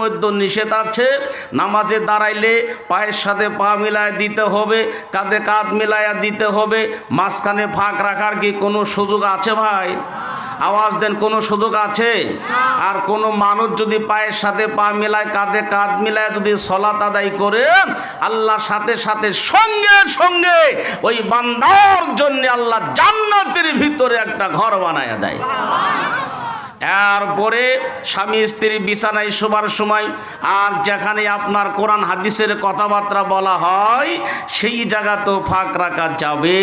মধ্যে নিষেধ আছে। নামাজে দাঁড়াইলে পায়ের সাথে পা মিলায় দিতে হবে, কাঁধে কাঁধ মিলাইয়া দিতে হবে। মাঝখানে ফাঁক রাখার কি কোনো সুযোগ আছে ভাই? আওয়াজ দেন, কোনো সুযোগ আছে? আর কোনো মানুষ যদি পায়ের সাথে পা মিলায়, কাঁধে কাঁধ মিলায় যদি সলাত আদায় করে, আল্লাহ সাথে সাথে সঙ্গে সঙ্গে ওই বান্দার জন্য আল্লাহ জান্নাতের ভিতরে একটা ঘর বানায় দেয়। এরপরে স্বামী স্ত্রী বিছানায় শোবার সময়, আর যেখানে আপনার কোরআন হাদিসের কথাবার্তা বলা হয়, সেই জায়গা তো ফাঁক রাখা যাবে।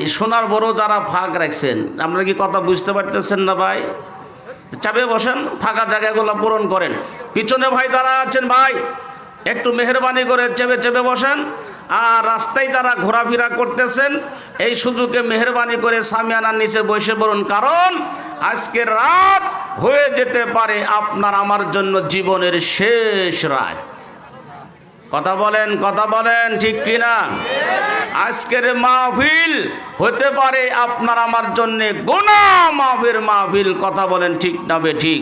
এই সোনার বড় যারা ফাঁক রাখছেন, আপনারা কি কথা বুঝতে পারতেছেন না ভাই? চাপে বসেন, ফাঁকা জায়গাগুলো পূরণ করেন। পিছনে ভাই যারা আছেন, ভাই, একটু মেহরবানি করে চেপে চেপে বসেন। আর রাস্তায় তারা ঘোরাফেরা করতেছেন, এই সুযোগে মেহরবানি করে সামিয়ানার নিচে বসে পড়ুন। কারণ আজকে রাত হয়ে যেতে পারে আপনার আমার জন্য জীবনের শেষ রাত। কথা বলেন কথা বলেন, ঠিক কিনা? আজকের মাহফিল হতে পারে আপনার আমার জন্য গোনা মাহফিল মাহফিল, কথা বলেন ঠিক না বে ঠিক?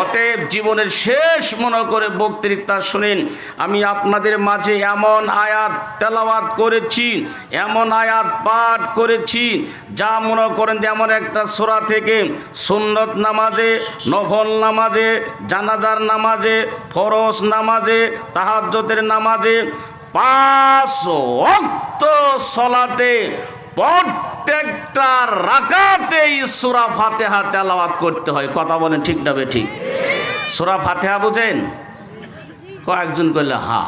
অতএব জীবনের শেষ মনে করে বক্তৃতা শুনেন। আমি আপনাদের মাঝে এমন আয়াত তেলাওয়াত করেছি, এমন আয়াত পাঠ করেছি, যা মনে করেন যে এমন একটা সোরা থেকে সুন্নত নামাজে, নফল নামাজে, জানাজার নামাজে ফরস নামাজে তাহাজ্জতের নামাজে পাঁচ অক্ত সলাতে প্রত্যেকটা রাকাতেই সুরা ফাতেহা তেলাওয়াত করতে হয়। কথা বলেন ঠিক না ঠিক সুরা ফাতেহা বুঝেন? কয়েকজন করলে হা।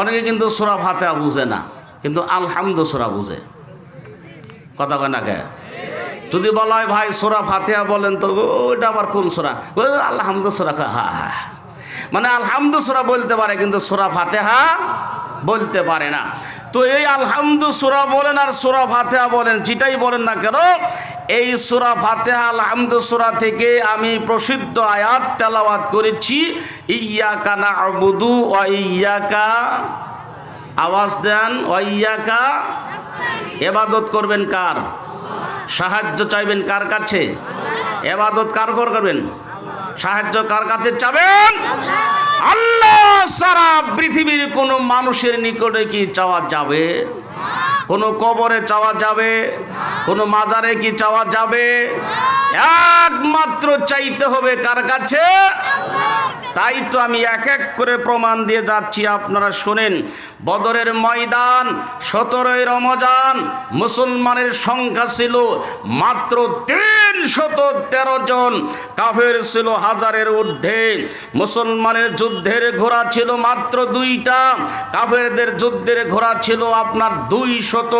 অনেকে কিন্তু সুরা ফাতেহা বুঝে না, কিন্তু আলহামদু সুরা বুঝে। কথা কয় না কে? যদি বলা হয়, ভাই, সোরা ফাতেহা বলেন তো ওইটা আবার কোন সোরা? আলহামদু সোরা হা হা। মানে আলহামদু সোরা বলতে পারে, কিন্তু সোরা ফাতেহা বলতে পারে না। তো এই আলহামদু সোরা বলেন আর সোরা ফাতেহা বলেন, যেটাই বলেন না কেন, এই সোরা ফাতেহা, আলহামদু সোরা থেকে আমি প্রসিদ্ধ আয়াত তেলাওয়াত করেছি ইয়াকা না আবুদু ও ইয়াকা আওয়াজ দেন ও ইয়াকা এবাদত করবেন কার? সাহায্য চাইবেন কার কাছে? এবাদত কার কর করবেন? সাহায্য কার কাছে চাবেন? আল্লাহ সারা পৃথিবীর কোনো মানুষের নিকটে কি চাওয়া যাবে? কোনো কবরে চাওয়া যাবে? কোনো মাজারে কি চাওয়া যাবে? একমাত্র চাইতে হবে কার কাছে? তাই তো আমি এক এক করে প্রমাণ দিয়ে যাচ্ছি, আপনারা শোনেন। বদরের ময়দান, সতেরোই রমজান, মুসলমানের সংখ্যা ছিল মাত্র তিন শত তেরো জন। কাফের ছিল হাজারের ঊর্ধ্বে। মুসলমানের যুদ্ধের ঘোড়া ছিল মাত্র দুইটা। কাফেরদের যুদ্ধের ঘোড়া ছিল আপনার দুই শত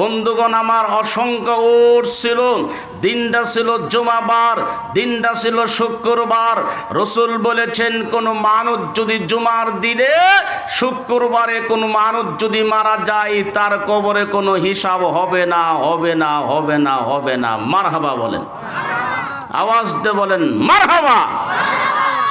বন্ধুগণ, আমার অসংখ্য ওট ছিল। দিনটা ছিল জুমাবার, দিনটা ছিল শুক্রবার। রসুল বলেছেন, কোনো মানুষ যদি জুমার দিনে শুক্রবারে কোনো মানুষ যদি মারা যায়, তার কবরে কোনো হিসাব হবে না হবে না হবে না হবে না। মারহাবা বলেন। আওয়াজ দিয়ে বলেন, মারহাবা।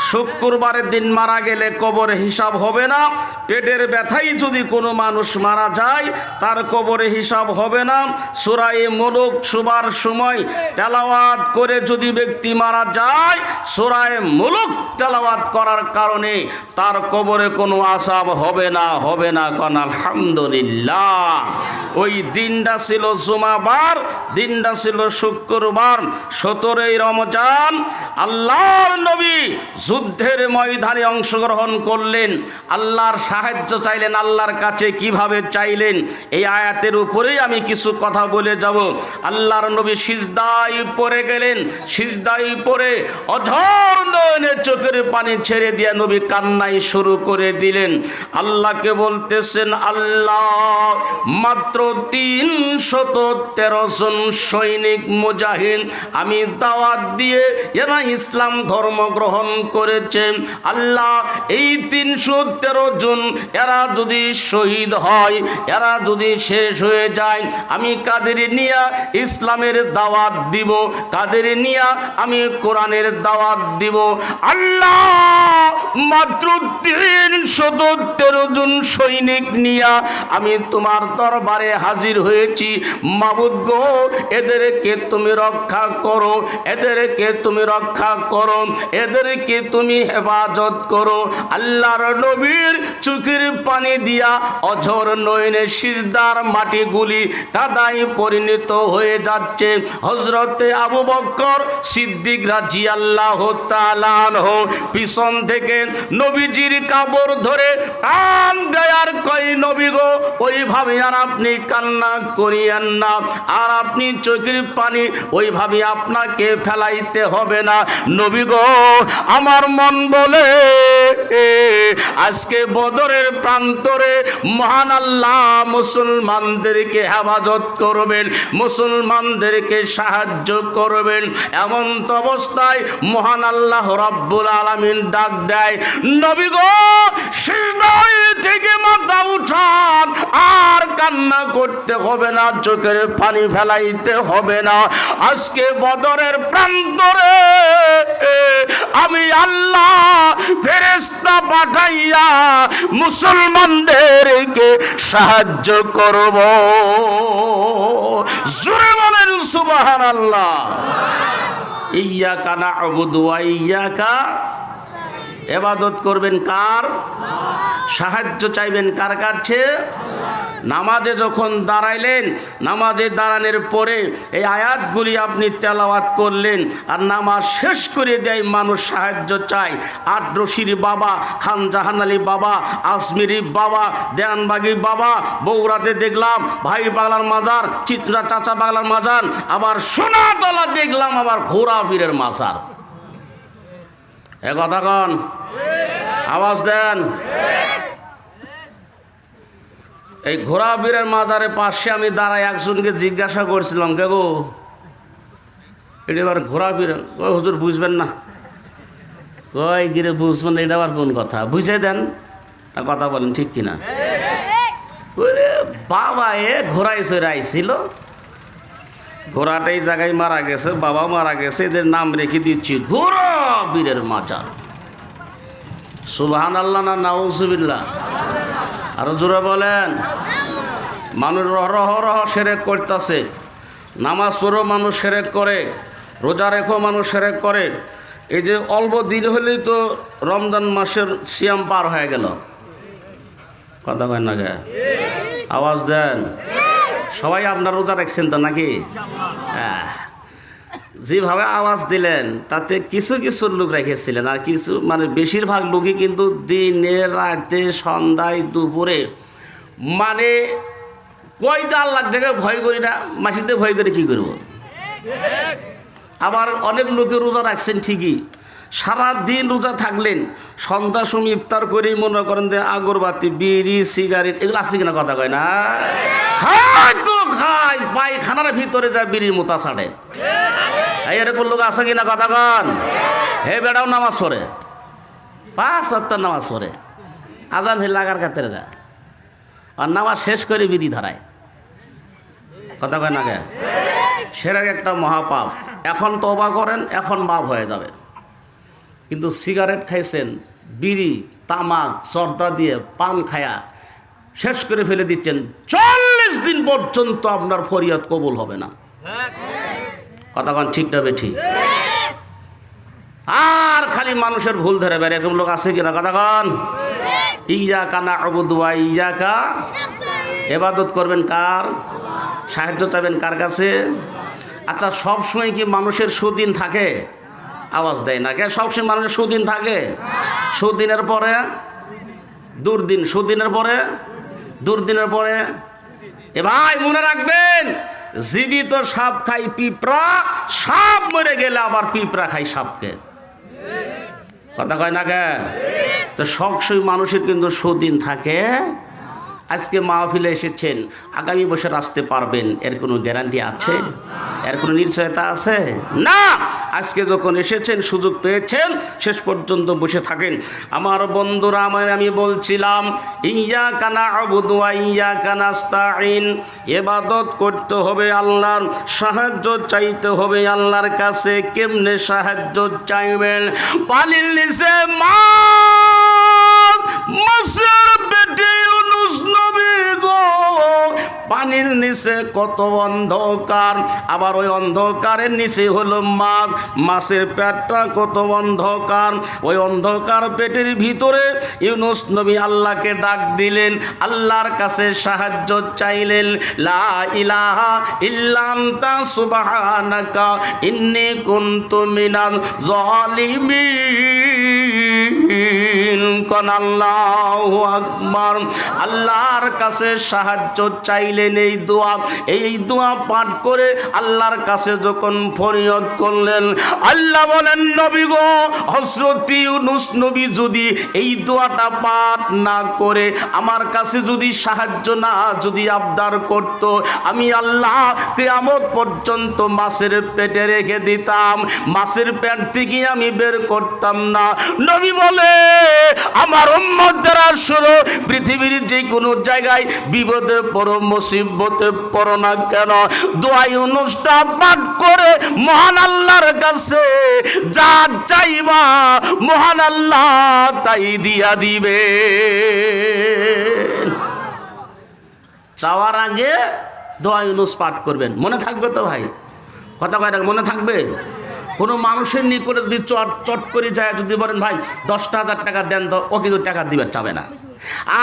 শুক্রবারের দিন মারা গেলে কবরে হিসাব হবে না। পেটের ব্যথাই যদি কোনো মানুষ মারা যায়, তার কবরে হিসাব হবে না। সুরাই মুলুক শুবার সময় তেলাওয়াত করে যদি ব্যক্তি মারা যায়, সুরায় মুলুক তেলাওয়াত করার কারণে তার কবরে কোনো আসাব হবে না হবে না কন আলহামদুলিল্লাহ। ওই দিনটা ছিল জুমাবার, দিনটা ছিল শুক্রবার, সতেরোই রমজান। আল্লাহর নবী যুদ্ধের ময়দানে অংশগ্রহণ করলেন। আল্লাহর সাহায্য চাইলেন, আল্লাহর কাছে কীভাবে চাইলেন, এই আয়াতের উপরেই আমি কিছু কথা বলে যাব। আল্লাহর নবী সিজদাই পড়ে গেলেন সিজদাই পড়ে অঝর নয়নে চোখের পানি ছেড়ে দিয়ে নবী কান্নাই শুরু করে দিলেন। আল্লাহকে বলতেছেন, আল্লাহ, মাত্র তিন শত তেরো জন সৈনিক মুজাহিদ, আমি দাওয়াত দিয়ে এরা ইসলাম ধর্ম গ্রহণ করেছে আল্লাহ এই তিনশো তেরো জন, এরা যদি শহীদ হয়, এরা যদি শেষ হয়ে যায়, আমি কাদের নিয়া ইসলামের দাওয়াত দিব? কাদের নিয়া আমি কোরআনের দাওয়াত দিব? আল্লাহ মাত্র তিনশত তেরো জন সৈনিক নিয়া আমি তোমার দরবারে হাজির হয়েছি। মাবুদ গো, এদেরকে তুমি রক্ষা করো, এদেরকে তুমি রক্ষা করো, এদেরকে তুমি হেফাজত করো। আল্লাহর নবীর চোখের পানি দিয়া অঝর নয়নে সিজদার মাটিগুলি কাদায় পরিণত হয়ে যাচ্ছে। হজরতে আবু বক্কর সিদ্দিক রাজি আল্লাহ পিছন থেকে নবীজির কাপড় ধরে টান দেয়ার কই নবী গো, ওইভাবে আর আপনি কান্না করিয়েন না। আর আপনি চোখের পানি ওইভাবে আপনাকে ফেলাইতে হবে না। নবী গো, আমার মন বলে আজকে বদরের প্রান্তরে মহান আল্লাহ মুসলমানদেরকে হেফাজত করবেন, মুসলমানদেরকে সাহায্য করবেন। এমন অবস্থায় মহান আল্লাহ রব্বুল আলামিন ডাক দেয়, নবী গো থেকে মাথা উঠান, আর কান্না করতে হবে না, চোখের পানি ফেলাইতে হবে না। আজকে বদরের প্রান্তরে আমি আল্লাহ ফেরেস্তা পাঠাইয়া মুসলমানদেরকে সাহায্য করব। জোরে বলেন সুবাহান আল্লাহ ইয়া কানা আবুদুয়া ইয়া কা এবাদত করবেন কার? সাহায্য চাইবেন কার কাছে? নামাজে যখন দাঁড়াইলেন, নামাজে দাঁড়ানোর পরে এই আয়াতগুলি আপনি তেলাওয়াত করলেন আর নামাজ শেষ করে দেয়, মানুষ সাহায্য চায়। আট রশির বাবা, খান জাহান আলী বাবা, আসমিরি বাবা, দেয়ানবাগি বাবা, বৌরাতে দেখলাম, ভাই বাংলার মাজার, চিত্রা চাচা বাংলার মাজার, আবার সোনাতলা দেখলাম, আবার ঘোড়া বীরের মাজার। এ কথা কন আওয়াজ দেন। এই ঘোড়া বীরের মাজারের পাশে আমি দাঁড়াই একজনকে জিজ্ঞাসা করছিলাম কে গো? এটা এবার ঘোড়া বীর ওই হুজুর বুঝবেন না। ওই গিরে বুঝবেন এটা আবার কোন কথা? বুঝে দেন কথা বলেন ঠিক কিনা? ওরে বাবা এ ঘোড়ায় চড়ে আইছিল ঘোড়াটা এই জায়গায় মারা গেছে বাবা মারা গেছে, এদের নাম রেখে দিচ্ছি, ঘোড়া বীরের মাজার। সুবহান আল্লাহ না নাউজুবিল্লাহ? আরও জোরে বলেন। মানুষ রহ রহ সেরেক করতেছে। নামাজ পড়েও মানুষ সেরেক করে। রোজা রেখেও মানুষ সেরেক করে। এই যে অল্প দিন হলেই তো রমজান মাসের সিয়াম পার হয়ে গেল। কথা কয় না আওয়াজ দেন। সবাই আপনার রোজা রাখছেন তো নাকি? হ্যাঁ যেভাবে আওয়াজ দিলেন, তাতে কিছু কিছু লোক রেখেছিলেন। আর কিছু মানে বেশিরভাগ লোকই কিন্তু দিনে, রাতে, সন্ধ্যায়, দুপুরে মানে কয়টা আল্লাহ থেকে ভয় করি না মাসিতে ভয় করে কি করব? আবার অনেক লোকে রোজা রাখছেন ঠিকই। সারা দিন রোজা থাকলেন, সন্ধ্যার সময় ইফতার করেই মনে করেন যে আগরবাতি, বিড়ি, সিগারেট, এগুলো আছে কিনা কথা কয় না? খাই পায়খানার ভিতরে যায় বিড়ির মোতা ছাড়ে। এই এরকম লোক আছে কিনা কথা কন? হে বেড়াও নামাজ পড়ে। পাঁচ সপ্তাহ নামাজ পড়ে। আজান হে লাগার কাতের যা আর নামাজ শেষ করে বিড়ি ধরায়। কথা কয় না কে? সেরা একটা মহাপাপ। এখন তবা করেন, এখন মাপ হয়ে যাবে। কিন্তু সিগারেট খাইছেন, বিড়ি, তামাক, জর্দা দিয়ে পান খায়া শেষ করে ফেলে দিচ্ছেন। চল্লিশ দিন পর্যন্ত আপনার ফরিয়াদ কবুল হবে না। কথা কন ঠিক তবে ঠিক আর খালি মানুষের ভুল ধরে বেড়ে এরকম লোক আছে কিনা? কথা কন। ইয়া কানা অবুদুয়া ইয়া কা এবাদত করবেন কার? সাহায্য চাইবেন কার কাছে? আচ্ছা সব সময় কি মানুষের সুদিন থাকে? আওয়াজ দেয় না। কে? সবসময় মানুষের সুদিন থাকে? সুদিনের পরে? দুর্দিন। সুদিনের পরে? দুর্দিনের পরে? এ ভাই, মনে রাখবেন, জীবিত সাপ খাই পিঁপড়া, সাপ মরে গেলে আবার পিঁপড়া খাই সাপকে। কথা কয় না কে? তো সবসময় মানুষের কিন্তু সুদিন থাকে আজকে মাহফিলে এসেছেন, আগামী বছর আসতে পারবেন, এর কোনো গ্যারান্টি আছে? এর কোনো নিশ্চয়তা আছে? না! আজকে যখন এসেছেন, সুযোগ পেয়েছেন, শেষ পর্যন্ত বসে থাকেন। আমার বন্ধুরা আমার আমি বলছিলাম ইয়া কানা আবুদুয়া ইয়া কানাস্তাইন এবাদত করতে হবে আল্লাহর, সাহায্য চাইতে হবে আল্লাহর কাছে। কেমনে সাহায্য চাইবেন? নিচে মা পানির নিচে কত অন্ধকার। আবার ওই অন্ধকারের নিচে হলো মাছ মাছের পেটটা কত অন্ধকার। ওই অন্ধকার পেটের ভিতরে ইউনুস নবী আল্লাহকে ডাক দিলেন। আল্লাহর কাছে সাহায্য চাইলেন, লা ইলাহা ইল্লা আনতা সুবহানাকা, ইন্নী কুনতু মিনাল জালিমিন। কোন আল্লাহু আকবার। আল্লাহর কাছে সাহায্য চাইলেন এই দোয়া। এই দোয়া পাঠ করে আল্লাহর কাছে যখন ফরিয়াদ করলেন, আল্লাহ বলেন, নবী গো, হযরত ইউনুস নবী যদি এই দোয়াটা পাঠ না করে আমার কাছে যদি সাহায্য না যদি আবদার করত, আমি আল্লাহ কিয়ামত পর্যন্ত মাছের পেটে রেখে দিতাম। মাছের পেট থেকে আমি বের করতাম না। নবী বলে আমার উম্মত যারা শুনো, পৃথিবীর যে কোনো জায়গায় বিপদে পড়ো, মুসিবতে পড়ো না কেন? দোয়াই অনুষ্ঠান পাঠ করে মহান আল্লাহর কাছে, যা চাইবা মহান আল্লাহ তাই দিয়া দিবে। চাওয়ার আগে দোয়া ইউনুস পাঠ করবেন। মনে থাকবে তো ভাই? কথা কয় মনে থাকবে? কোনো মানুষের নিকটে যদি চট চট করে যায়, যদি বলেন, ভাই, দশটা হাজার টাকা দেন তো ও কিন্তু টাকা দিবে, চাবে না।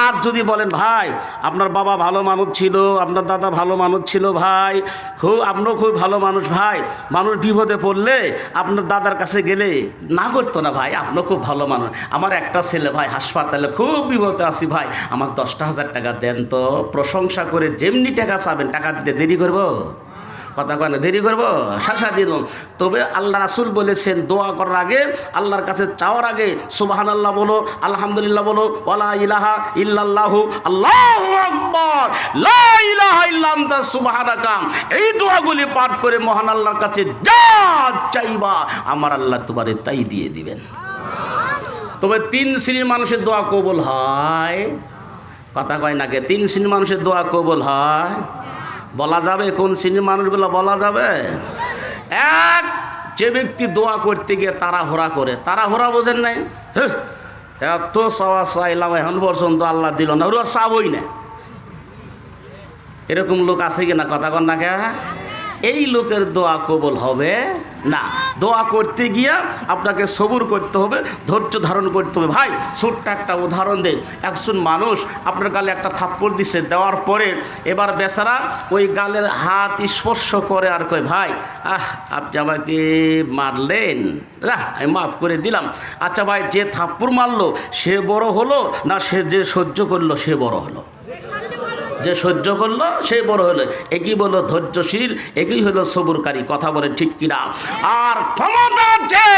আর যদি বলেন, ভাই, আপনার বাবা ভালো মানুষ ছিল, আপনার দাদা ভালো মানুষ ছিল, ভাই, খুব আপনিও খুব ভালো মানুষ, ভাই, মানুষ বিপদে পড়লে আপনার দাদার কাছে গেলে না করতো না, ভাই, আপনিও খুব ভালো মানুষ। আমার একটা ছেলে, ভাই, হাসপাতালে খুব বিপদে আছি, ভাই আমার দশটা হাজার টাকা দেন তো, প্রশংসা করে যেমনি টাকা চাবেন, টাকা দিতে দেরি করব? কথা কয় না, দেরি করব? শাসা দেবো তবে আল্লাহ রাসুল বলেছেন, দোয়া করার আগে আল্লাহর কাছে চাওয়ার আগে সুবাহান আল্লাহ বলো, আলহামদুলিল্লাহ বলো, ওয়ালা ইলাহা ইল্লাল্লাহু, আল্লাহু আকবার, লা ইলাহা ইল্লা আনতা সুবহানাকা। এই দোয়াগুলি পাঠ করে মহান আল্লাহর কাছে যা চাইবা, আমার আল্লাহ তোমারে তাই দিয়ে দিবেন। তবে তিন শ্রেণির মানুষের দোয়া কবুল হয়। কথা কয় নাকি তিন শ্রেণির মানুষের দোয়া কবুল হয়। বলা যাবে? কোন শ্রেণির মানুষগুলো বলা যাবে? এক, যে ব্যক্তি দোয়া করতে গিয়ে তাড়াহুড়া করে, তাড়াহুড়া বোঝেন নাই? এত সাইলাম চাইলাম এখন পর্যন্ত আল্লাহ দিল না। ওরা চাবই না। এরকম লোক আছে কিনা? কথা কন না কে? এই লোকের দোয়া কবল হবে? না। দোয়া করতে গিয়া আপনাকে সবুর করতে হবে ধৈর্য ধারণ করতে হবে। ভাই ছোট্ট একটা উদাহরণ দেয় একজন মানুষ আপনার গালে একটা থাপ্পড় দিছে দেওয়ার পরে এবার বেচারা ওই গালের হাত স্পর্শ করে আর কয় ভাই আহ আপনি আমাকে মারলেন। আহ, আমি মাফ করে দিলাম। আচ্ছা ভাই যে থাপ্পড় মারলো সে বড় হলো না সে যে সহ্য করল সে বড় হলো? যে সহ্য করল, সে বড় হলো। একই বলল ধৈর্যশীল একই হলো সবুরকারী, কথা বলে ঠিক কিনা? আর ক্ষমতা আছে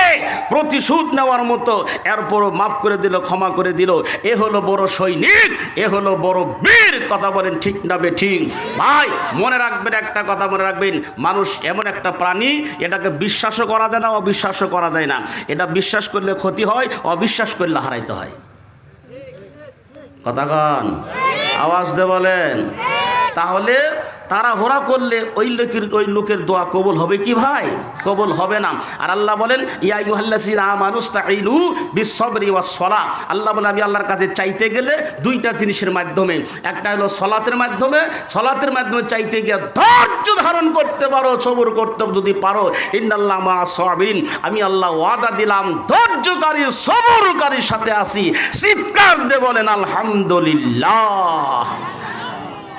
প্রতিশোধ নেওয়ার মতো, এরপরও মাফ করে দিল, ক্ষমা করে দিল। এ হলো বড় সৈনিক, এ হলো বড় বীর, কথা বলেন ঠিক না বে ঠিক ভাই, মনে রাখবেন, একটা কথা মনে রাখবেন। মানুষ এমন একটা প্রাণী, এটাকে বিশ্বাসও করা যায় না, অবিশ্বাসও করা যায় না। এটা বিশ্বাস করলে ক্ষতি হয়, অবিশ্বাস করলে হারাইতে হয়। কথা কন। আওয়াজ দেওয়ালেন তাহলে তারা হোরা করলে ওই লোকের ওই লোকের দোয়া কবল হবে কি ভাই? কবল হবে না। আর আল্লাহ বলেন সলা আল্লাহ বলে আমি আল্লাহর কাছে চাইতে গেলে দুইটা জিনিসের মাধ্যমে, একটা হলো সলাতের মাধ্যমে সলাতের মাধ্যমে চাইতে গিয়ে ধৈর্য ধারণ করতে পারো, সবর করতে যদি পারো। ইন্নাল্লাহ মা আমি আল্লাহ ওয়াদা দিলাম, ধৈর্যকারী, সবরকারীর সাথে আসি। চিৎকার দে বলেন, আলহামদুলিল্লাহ।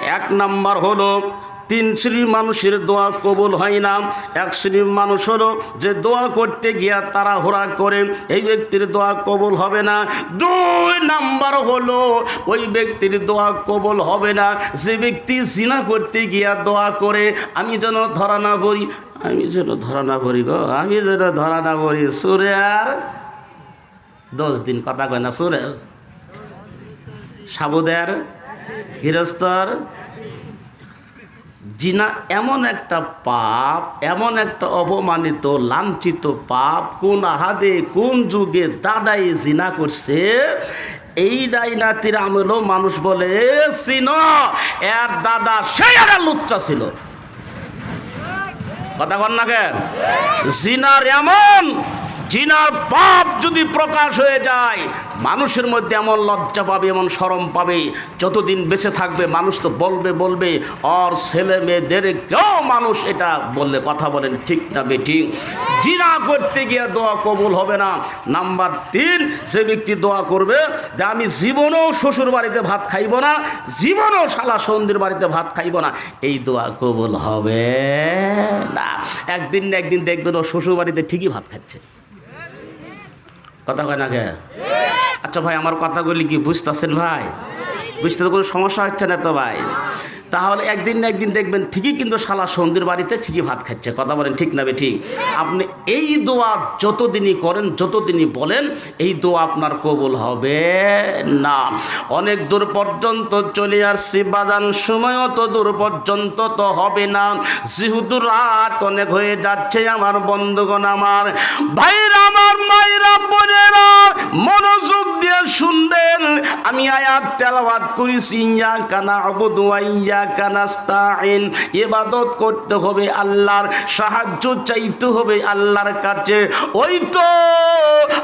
এক নাম্বার হলো, তিন শ্রেণির মানুষের দোয়া কবুল হয় না। এক শ্রেণির মানুষ হলো, যে দোয়া করতে গিয়া তারা হোরা করে, এই ব্যক্তির দোয়া কবুল হবে না। দুই নাম্বার হলো, ওই ব্যক্তির দোয়া কবুল হবে না। যে ব্যক্তি জিনা করতে গিয়া দোয়া করে, আমি যেন ধরা না করি আমি যেন ধরা না করি গো, আমি যেন ধরা না করি সুরে আর দশ দিন কথা কয় না, সুরে। সাবুদের গৃহস্থর জিনা এমন একটা পাপ, এমন একটা অপমানিত, লাঞ্ছিত পাপ, কোন আহাদে, কোন যুগে দাদাই জিনা করছে, এই ডাইনাতির আমলো মানুষ বলে, সিন, এর দাদা সেই একটা লুচ্চা ছিল। কথা কন না কেন? জিনার এমন, জিনার পাপ যদি প্রকাশ হয়ে যায় মানুষের মধ্যে এমন লজ্জা পাবে, এমন সরম পাবে, যতদিন বেঁচে থাকবে মানুষ তো বলবে বলবে, আর ছেলে মেয়েদের কেউ মানুষ এটা বললে কথা বলেন ঠিক না বেঠিক জিনা করতে গিয়ে দোয়া কবুল হবে না। নাম্বার তিন, যে ব্যক্তি দোয়া করবে, যে আমি জীবনেও শ্বশুর বাড়িতে ভাত খাইব না, জীবনেও শালা সন্ধির বাড়িতে ভাত খাইব না। এই দোয়া কবুল হবে না। একদিন না একদিন দেখবেন ও শ্বশুর বাড়িতে ঠিকই ভাত খাচ্ছে। কথা কয় না কে? আচ্ছা ভাই, আমার কথাগুলি কি বুঝতেছেন ভাই? বুঝতে তো কোনো সমস্যা হচ্ছে না তো ভাই? তাহলে একদিন না একদিন দেখবেন ঠিকই কিন্তু শালা সন্ধির বাড়িতে ঠিকই ভাত খাচ্ছে। কথা বলেন ঠিক না ঠিক? আপনি এই দোয়া যতদিনই করেন, যতদিনই বলেন, এই দোয়া আপনার কবুল হবে না। অনেক দূর পর্যন্ত চলে আসছি, বাজান সময়ও তো দূর পর্যন্ত তো হবে না। যেহেতু রাত অনেক হয়ে যাচ্ছে আমার বন্ধুগণ আমার, ভাইরা আমার, মায়েরা, বোনেরা, মনোযোগ দিয়ে শুনবেন। আমি আয়াত তেলাওয়াত করেছি ইয়া কানা আবুদু ইয়া কানাস্তাইন ইবাদত করতে হবে আল্লাহর, সাহায্য চাইতে হবে আল্লাহর কাছে। ওই তো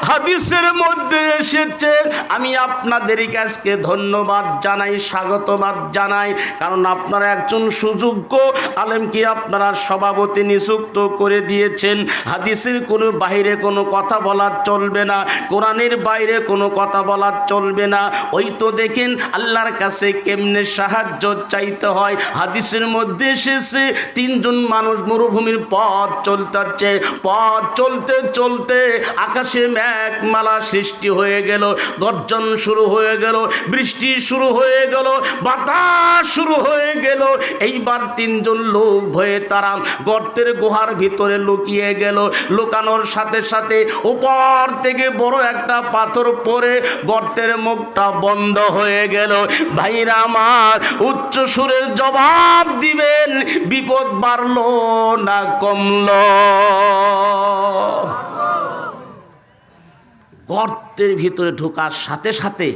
হাদিসের মধ্যে এসেছে। আমি আপনাদের কাছকে ধন্যবাদ জানাই, স্বাগতবাদ জানাই। কারণ আপনারা একজন সুযোগ্য আলেমকে আপনারা সভাপতি নিযুক্ত করে দিয়েছেন। হাদিসের কোনো বাইরে কোনো কথা বলার চলবে না। কোরআনের বাইরে কোনো কথা বলার চলবে না। ওই তো দেখেন আল্লাহর কাছে কেমনে সাহায্য চাইতে হয়। হাদিসের মধ্যে এসেছে, তিনজন মানুষ মরুভূমির পথ চলতে পথ চলতে চলতে আকাশে মেঘমালা সৃষ্টি হয়ে গেল, গর্জন শুরু হয়ে গেল, বৃষ্টি শুরু হয়ে গেল, বাতাস শুরু হয়ে গেল। এইবার তিনজন লোক ভয়ে তারা গর্তের গুহার ভিতরে লুকিয়ে গেল। লুকানোর সাথে সাথে উপর থেকে বড় একটা পাথর পরে গর্তের মুখটা বন্ধ হয়ে গেল। ভাইরা আমার, উচ্চ সুরের জবাব দিবেন, বিপদ বাড়লো না কমলো। গর্তের ভিতরে ঢোকার সাথে সাথে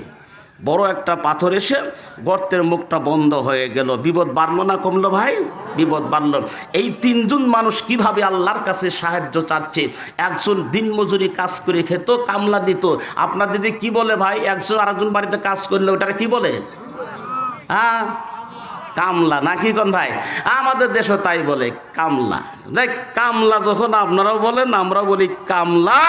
বড় একটা পাথর এসে গর্তের মুখটা বন্ধ হয়ে গেল। বিপদ বাড়লো না কমলো ভাই? বিপদ বাড়ল। এই তিনজন মানুষ কীভাবে আল্লাহর কাছে সাহায্য চাচ্ছে? একজন দিনমজুরি কাজ করে খেত, কামলা দিত। আপনার দিদি কি বলে ভাই? একজন আরেকজন বাড়িতে কাজ করলে ওটাকে কি বলে? হ্যাঁ? কামলা, না কি কোন ভাই? আমাদের দেশও তাই বলে, কামলা। দেখ, কামলা যখন আপনারাও বলেন, আমরাও বলি কামলা।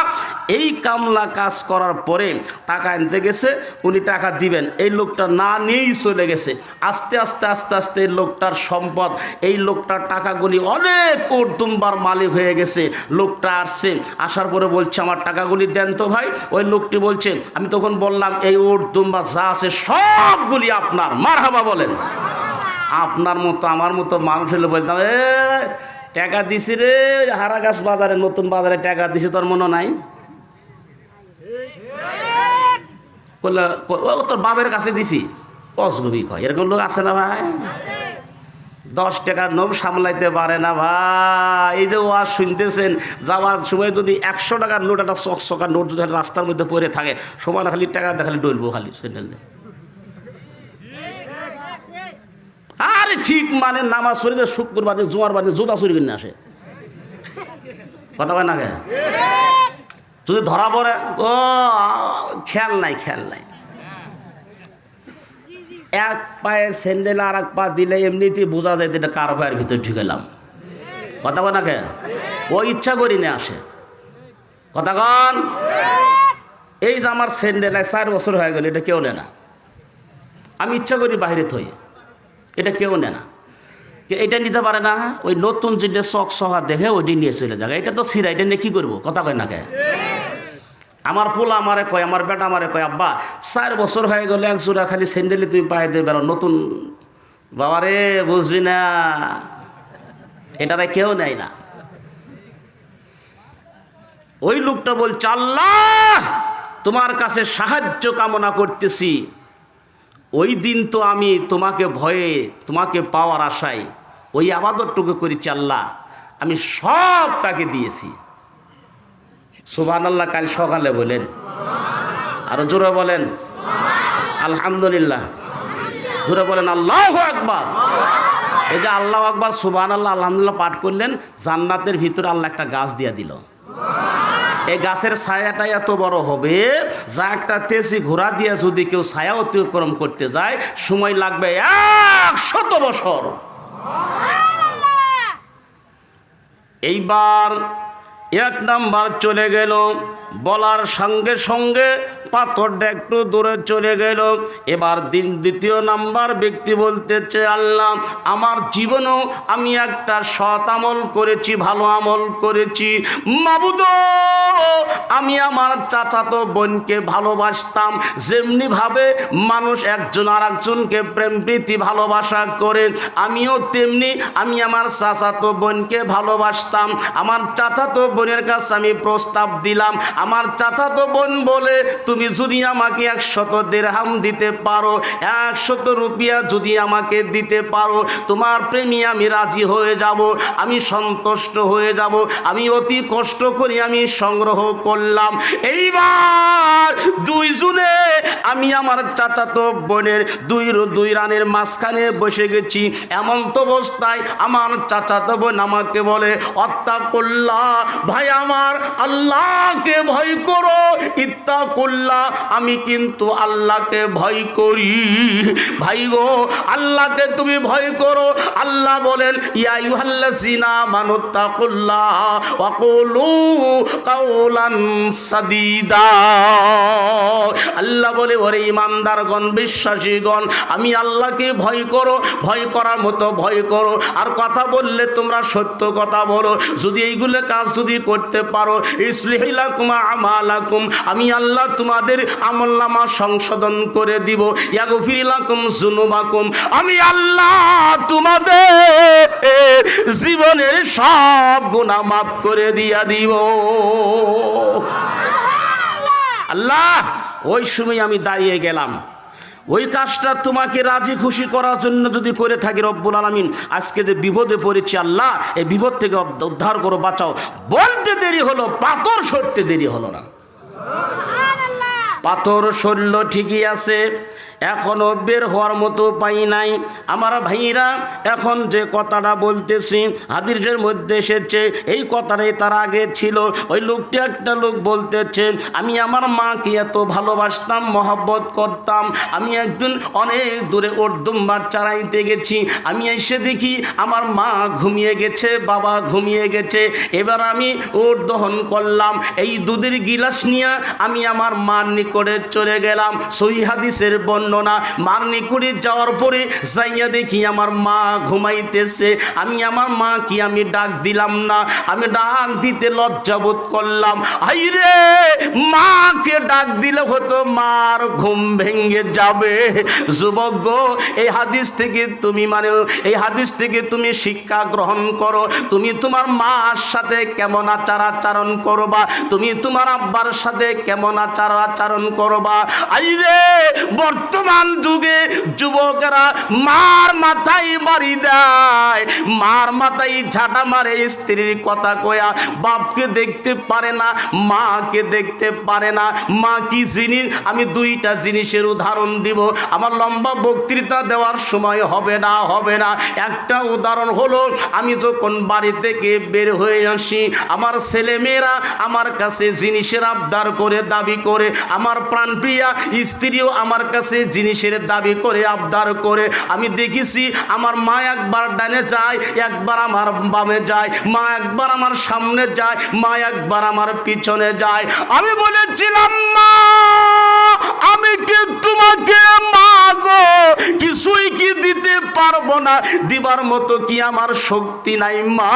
এই কামলা কাজ করার পরে টাকা আনতে গেছে, উনি টাকা দিবেন। এই লোকটা না নিয়েই চলে গেছে। আস্তে আস্তে আস্তে আস্তে এই লোকটার সম্পদ, এই লোকটার টাকাগুলি অনেক উর্দুম্বার মালিক হয়ে গেছে। লোকটা আসছে, আসার পরে বলছে, আমার টাকাগুলি দেন তো ভাই। ওই লোকটি বলছে, আমি তখন বললাম, এই উর্দুম্বা যা আছে সবগুলি আপনার। মারহাবা বলেন। আপনার মতো, আমার মতো মানুষ হলে বলতাম, এ, টাকা দিছি রে হারাগাছ বাজারে, নতুন বাজারে টাকা দিছি, তোর মনে নাই? ও, তোর বাবের কাছে দিছি। অসগুবি কয় এরকম লোক আছে না ভাই? দশ টাকার নোট সামলাইতে পারে না ভাই। এই যে ওয়াজ শুনতেছেন, যাওয়ার সময় যদি একশো টাকার নোট, একটা চকচকার নোট যদি রাস্তার মধ্যে পড়ে থাকে সময় না খালি টাকা দেখালে ডলবো খালি স্যান্ডেল দিয়ে আরে ঠিক মানে নামাজ পড়ে যে শুক্রবার জোয়ার বাদে জোতা চুরি কিনে আসে। কথা কয় না কে? যদি ধরা পড়ে, ও, খেয়াল নাই খেয়াল নাই। এক পায়ের স্যান্ডেল আর এক পা দিলে এমনিতেই বোঝা যায় এটা কার পায়ের ভিতরে ঢুকেলাম। কথা কয় না কে? ও ইচ্ছা করি না আসে। কথা কন? এই যে আমার স্যান্ডেল চার বছর হয়ে গেল, এটা কেউ না। আমি ইচ্ছা করি বাইরে থই। এটা কেউ নেয় না। এটা নিতে পারে না, ওই নতুন যেটা শখ সহা দেখে ওইটি নিয়ে চলে যাবে এটা তো সিরা এটা নিয়ে কী করব? কথা কয় না কে? আমার পোলা আমারে কয়, আমার বেটা আমারে কয়, আব্বা, চার বছর হয়ে গেলে এক জোড়া খালি স্যান্ডেলে তুমি পায়ে দিয়ে বেরো নতুন বাবারে বুঝবি না। এটারে কেউ নেয় না। ওই লোকটা বলছে, আল্লাহ, তোমার কাছে সাহায্য কামনা করতেছি। ওই দিন তো আমি তোমাকে ভয়ে, তোমাকে পাওয়ার আশায় ওই আবাদতটুকু করেছি আল্লাহ। আমি সব তাকে দিয়েছি। সুবান আল্লাহ কাল সকালে বলেন। আর জোরে বলেন। আলহামদুলিল্লাহ। জোরে বলেন, আল্লাহ আকবার। এই যে আল্লাহ আকবার সুবান আল্লাহ আলহামদুলিল্লাহ পাঠ করলেন, জান্নাতের ভিতরে আল্লাহ একটা গাছ দিয়া দিল। এই গাছের ছায়াটা এত বড় হবে যা একটা তেজি ঘোড়া দিয়ে যদি কেউ ছায়া অতিক্রম করতে যায় সময় লাগবে এক শত বছর এইবার এক নাম্বার চলে গেল। বলার সঙ্গে সঙ্গে পাথরটা একটু দূরে চলে গেল। এবার দিন দ্বিতীয় নাম্বার ব্যক্তি বলতেছে, আল্লাহ, আমার জীবনেও আমি একটা সৎ আমল করেছি, ভালো আমল করেছি। মাবুদ, আমি আমার চাচাতো বোনকে ভালোবাসতাম। যেমনি ভাবে মানুষ একজন আর একজনকে প্রেম, প্রীতি, ভালোবাসা করে, আমিও তেমনি আমি আমার চাচাতো বোনকে ভালোবাসতাম। আমার চাচাতো বোনের কাছে আমি প্রস্তাব দিলাম আমার চাচাতো বোন বলে, তুমি যদি আমাকে একশত দেড়হাম দিতে পারো, একশত রুপিয়া যদি আমাকে দিতে পারো, তোমার প্রেমী আমি রাজি হয়ে যাব, আমি সন্তুষ্ট হয়ে যাব, আমি অতি কষ্ট করে আমি সংগ্রহ করলাম। এইবার দুই জুনে আমি আমার চাচাতো বোনের দুই দুই রানের মাঝখানে বসে গেছি। এমন তো অবস্থায় আমার চাচাতো বোন আমাকে বলে হত্যা করলা ভাই আমার আল্লাহকে ভয় করো ইত্তা করলা আমি কিন্তু আল্লাহকে ভয় করি। ভাই গো, আল্লাহকে তুমি ভয় করো। আল্লাহ বলেন, ইয়া ইউহাল্লাসিনা মানুত্তাকুল্লাহ ওয়াকুলু কাউলান সাদিদা। আল্লাহ বলে, ওরে ইমানদারগণ, বিশ্বাসীগণ, আমি আল্লাহকে ভয় করো, ভয় করার মতো ভয় করো। আর কথা বললে তোমরা সত্য কথা বলো। যদি এইগুলো কাজ যদি করতে পারো, ইসলিহিলাকুমা আমালাকুম আমি আল্লাহ তোমাদের আমল্লামা সংশোধন করে দিব। ইয়াগফিরিলাকুম জুনুবাকুম আমি আল্লাহ তোমাদের জীবনের সব গুণা মাফ করে দিয়া দিব। আল্লাহ ওই সময় আমি দাঁড়িয়ে গেলাম। ওই কাজটা তোমাকে রাজি খুশি করার জন্য যদি করে থাকি রব্বুল আলমিন, আজকে যে বিপদে পড়েছি আল্লাহ, এই বিপদ থেকে উদ্ধার করো, বাঁচাও। বলতে দেরি হলো, পাথর সরতে দেরি হলো না। পাথর সরল ঠিকই আছে। এখনও বের হওয়ার মতো পাই নাই। আমার ভাইরা, এখন যে কথাটা বলতেছি, হাদিসের মধ্যে এসেছে, এই কথাটাই তার আগে ছিল। ওই লোকটি একটা লোক বলতেছেন, আমি আমার মাকে এত ভালোবাসতাম, মহব্বত করতাম, আমি একদিন অনেক দূরে ওর দুম্বার চারাইতে গেছি, আমি এসে দেখি আমার মা ঘুমিয়ে গেছে, বাবা ঘুমিয়ে গেছে। এবার আমি ওর দহন করলাম। এই দুধের গিলাস নিয়ে আমি আমার মার নিকটে চলে গেলাম। সহি হাদিসের বর্ণনা, মার নিকটে যাওয়ার পরে যাইয়া দেখি আমার মা ঘুমাইতেছে। আমি আমার মা কি আমি ডাক দিলাম না, আমি ডাক দিতে লজ্জাবোধ করলাম। আইরে, মাকে ডাক দিলে হতো মার ঘুম ভেঙে যাবে। যুবক গো, এই হাদিস থেকে তুমি মানে এই হাদিস থেকে তুমি শিক্ষা গ্রহণ করো। তুমি তোমার মার সাথে কেমন আচার আচরণ করবা? তুমি তোমার আব্বার সাথে কেমন আচার আচরণ করবা। আইরে, বর্তমান যুগে যুবকেরা মার মাথায় বাড়ি দেয়। মার মাথায় ঝাঁটা মারে স্ত্রীর কথা কয়া। বাপকে দেখতে পারে না, মাকে দেখতে পারে না। মা কি জিনিস? আমি দুইটা জিনিসের উদাহরণ দিব। আমার লম্বা বক্তৃতা দেওয়ার সময় হবে না হবে না। একটা উদাহরণ হলো, আমি যখন বাড়ি থেকে বের হয়ে আসি, আমার ছেলেমেয়েরা আমার কাছে জিনিসের আবদার করে, দাবি করে, আমার প্রাণপ্রিয়া স্ত্রীও আমার কাছে জিনিসের দাবি করে, আবদার করে। আমি দেখেছি আমার মা একবার ডানে যায়, একবার আমার বামে যায়, মা একবার আমার সামনে যায়, মা একবার আমার পিছনে যায়। আমি বলেছিলাম পারব না। দিবার মতো কি আমার শক্তি নাই, মা?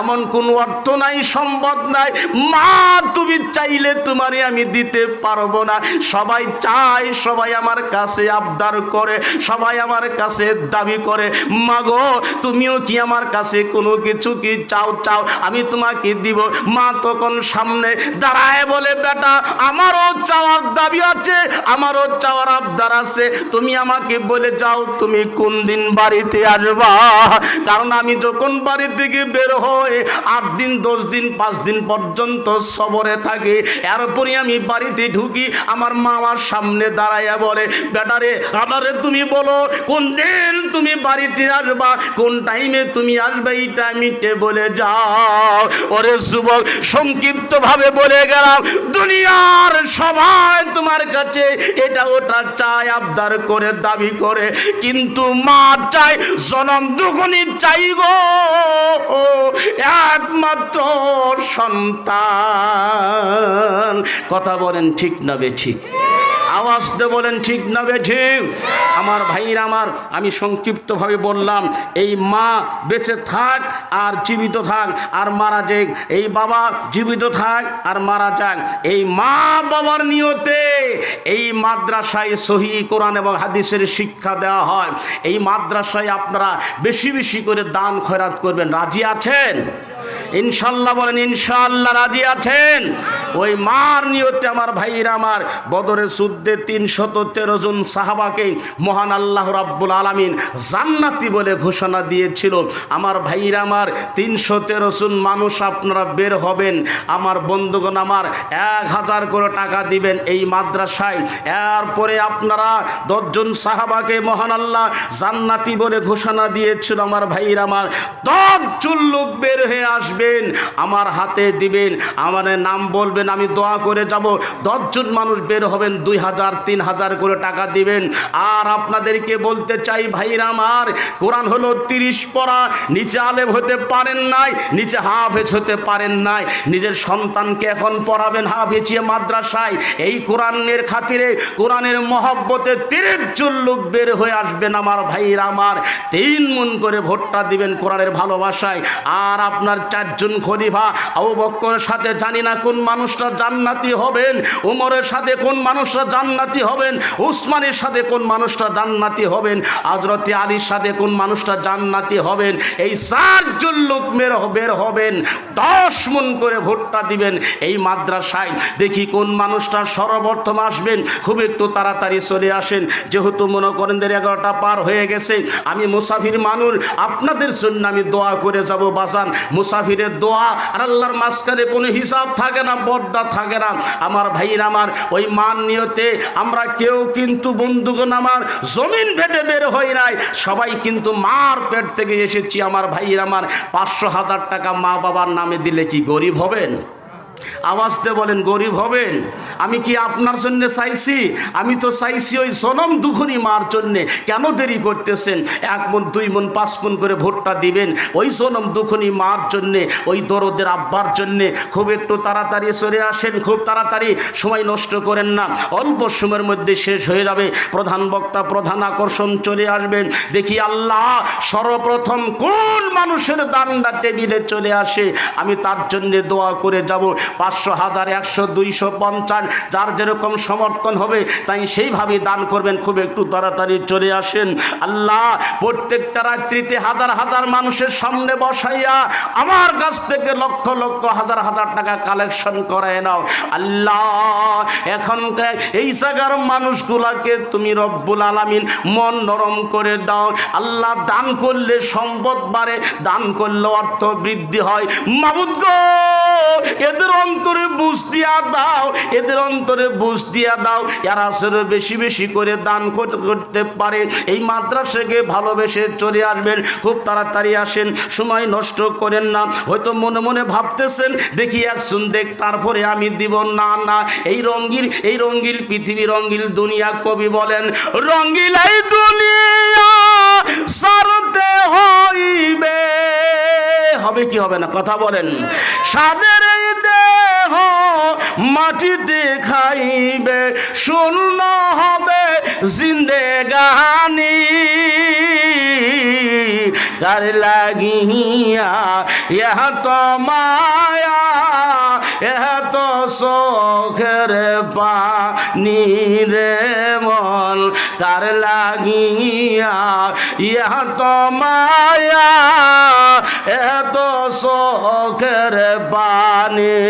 এমন কোন অর্থ নাই সম্ভব নাই। মা, তুমি চাইলে তোমারে আমি দিতে পারব না। সবাই চায়, সবাই আমার কাছে আবদার করে, সবাই আমার কাছে দাবি করে। মাগো তুমিও কি আমার কাছে কোনো কিছু কি চাও চাও? আমি তোমাকে দিব। মা তখন সামনে দাঁড়ায় বলে, বেটা, আমারও চাওয়ার দাবি আছে, আমারও চাওয়ার আবদার আছে। তুমি আমাকে বলে যাও, তুমি কোন দিন বাড়িতে আসবে। কারণ আমি যখন বাড়ি থেকে বের হয়ে আট দিন, দশ দিন, পাঁচ দিন পর্যন্ত সবরে থাকি। এরপরে আমি বাড়িতে ঢুকি, আমার মামার সামনে দাঁড়াইয়া বলে বেটারে আমারে তুমি বলো, কোন দিন তুমি বাড়িতে আসবা, কোন টাইমে তুমি আসবে এই টাইমে বলে যাও। ওরে যুবক সংক্ষিপ্ত ভাবে বলে গেলাম, দুনিয়ার সবাই তোমার কাছে এটা ওটা চায় আবদার করে, দাবি করে। কিন্তু মা চাই জনম দুগুনি চাই গো। একমাত্র সন্তান। কথা বলেন ঠিক না বে ঠিক। আওয়াজ দিয়ে বলেন, ঠিক না বে ঠিক? আমার ভাইয়ের আমার, আমি সংক্ষিপ্তভাবে বললাম, এই মা বেঁচে থাক আর জীবিত থাক, আর মারা যাক। এই বাবা জীবিত থাক আর মারা যাক। এই মা বাবার নিয়তে এই মাদ্রাসায় সহি কোরআন এবং হাদিসের শিক্ষা দেওয়া হয়। এই মাদ্রাসায় আপনারা বেশি বেশি করে দান খয়রাত করবেন। রাজি আছেন? ইনশাল্লাহ বলেন, ইনশাল্লাহ রাজি আছেন। ওই মার নিয়তে আমার ভাইরা আমার বদরে যুদ্ধে তিনশত তেরো জন সাহাবাকে মহান আল্লাহ রাব্বুল আলামিন জান্নাতি বলে ঘোষণা দিয়েছিল। আমার ভাইরা আমার তিনশো তেরো জন মানুষ আপনারা বের হবেন। আমার বন্ধুগণ আমার এক হাজার করে টাকা দিবেন এই মাদ্রাসায়। এরপরে আপনারা দশজন সাহাবাকে মহান আল্লাহ জান্নাতি বলে ঘোষণা দিয়েছিল। আমার ভাইরা আমার দশজন লোক বের হয়ে আসবেন, আমার হাতে দিবেন, আমার নাম বলবেন, আমি দোয়া করে যাব। দশজন মানুষ বের হবেন, দুই হাজার, তিন হাজার করে টাকা দিবেন। আর আপনাদেরকে বলতে চাই, ভাইরা আমার, কোরআন হলো তিরিশ পড়া, নিচে আলেম হতে পারেন নাই, নিচে হাফেজ হতে পারেন নাই। নিজের সন্তানকে এখন পড়াবেন হাফেজিয়ে মাদ্রাসায়। এই কোরআনের খাতিরে, কোরআনের মহব্বতে তিরিশ জন লোক বের হয়ে আসবেন আমার ভাইরা আমার। তিন মন করে ভোটটা দিবেন কোরআনের ভালোবাসায়। আর আপনার চারজন খলিফা, আবু বক্করের সাথে জানি না কোন মানুষটা জান্নাতি হবেন, উমরের সাথে কোন মানুষটা জান্নাতি হবেন, উসমানের সাথে কোন মানুষটা জান্নাতি হবেন হজরতে আলীর সাথে কোন মানুষটা জান্নাতি হবেন, এই চারজন লোক বের বের হবেন, দশ মন করে ভোটটা দিবেন এই মাদ্রাসায়। দেখি কোন মানুষটা সর্বপ্রথম আসবেন, খুব একটু তাড়াতাড়ি চলে আসেন, যেহেতু মনে করেন দের এগারোটা পার হয়ে গেছে, আমি মুসাফির মানুষ, আপনাদের জন্য আমি দোয়া করে যাব বাসান মুসাফিরের দোয়া আর আল্লাহর মাঝখানে কোনো হিসাব থাকে না বদ্দা থাকে না। আমার ভাইয়ের আমার ওই মান নিয়তে আমরা কেউ কিন্তু বন্ধুগণ আমার জমিন ভেটে বের হই নাই। সবাই কিন্তু মার পেট থেকে এসেছি। আমার ভাইয়ের আমার পাঁচশো হাজার টাকা মা বাবার নামে দিলে কি গরিব হবেন? আওয়াজতে বলেন, গরিব হবেন? আমি কি আপনার জন্য চাইছি? আমি তো চাইছি ওই জনম দুখনি মার জন্যে। কেন দেরি করতেছেন? এক মন, দুই মন, পাঁচ মন করে ভোটটা দিবেন ওই জনম দুখনি মার জন্যে, ওই দরদের আব্বার জন্যে। খুব একটু তাড়াতাড়ি চলে আসেন, খুব তাড়াতাড়ি। সময় নষ্ট করেন না, অল্প সময়ের মধ্যে শেষ হয়ে যাবে। প্রধান বক্তা, প্রধান আকর্ষণ চলে আসবেন। দেখি আল্লাহ সর্বপ্রথম কোন মানুষের দান্ডা টেবিলে চলে আসে। আমি তার জন্যে দোয়া করে যাব। পাঁচশো হাজার, একশো, দুইশো, পঞ্চাশ, যার যেরকম সমর্থন হবে, তাই সেইভাবে দান করবেন। খুব একটু তাড়াতাড়ি চলে আসেন। আল্লাহ, প্রত্যেকটা রাত্রিতে হাজার হাজার মানুষের সামনে বসাইয়া আমার কাছ থেকে লক্ষ লক্ষ হাজার হাজার টাকা কালেকশন করায় নাও। আল্লাহ এখনকার এই জায়গার মানুষগুলাকে তুমি রব্বুল আলামিন মন নরম করে দাও। আল্লাহ, দান করলে সম্পদ বাড়ে, দান করলে অর্থ বৃদ্ধি হয়। মাবুদ গো এদের অন্তরে বুঝ দিয়া দাও, এদের অন্তরে বুঝ দিয়া দাও, এরা আসলে বেশি বেশি করে দান করতে পারে। এই মাদ্রাসাকে ভালোবেসে চলে আসবেন, খুব তাড়াতাড়ি আসেন, সময় নষ্ট করেন না। হয়তো মনে মনে ভাবতেছেন, দেখি একজন দেখ, তারপরে আমি দিব। না না, এই রঙ্গিল এই রঙ্গিল পৃথিবী রঙ্গিল দুনিয়া কবি বলেন রঙ্গিল এই দুনিয়া সারতে হইবে। হবে কি হবে না, কথা বলেন। সাদের মাটিতে খাইবে শূন্য হবে জিন্দেগানি। কার লাগিয়া ইহ তো মায়া, এহ তো শোখের পানি রে মন কার লাগিয়া ইহ তো মায়া এত শোখের পানি।